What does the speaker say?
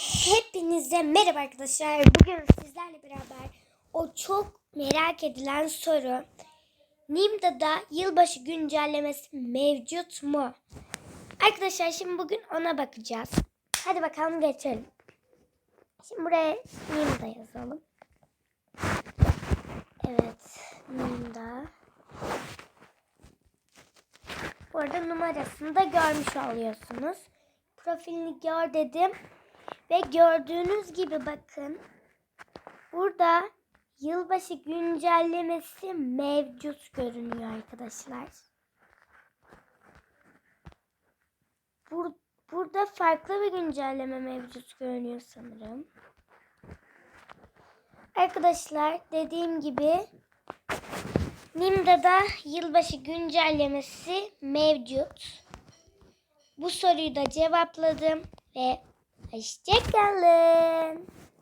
Hepinize merhaba arkadaşlar. Bugün sizlerle beraber o çok merak edilen soru. Nimda'da yılbaşı güncellemesi mevcut mu? Arkadaşlar şimdi bugün ona bakacağız. Hadi bakalım geçelim. Şimdi buraya Nimda yazalım. Evet, Nimda. Bu arada numarasını da görmüş oluyorsunuz. Profilini gör dedim. Ve gördüğünüz gibi bakın. Burada yılbaşı güncellemesi mevcut görünüyor arkadaşlar. Bur burada farklı bir güncelleme mevcut görünüyor sanırım. Arkadaşlar dediğim gibi Nimda'da yılbaşı güncellemesi mevcut. Bu soruyu da cevapladım ve Hoşçakalın.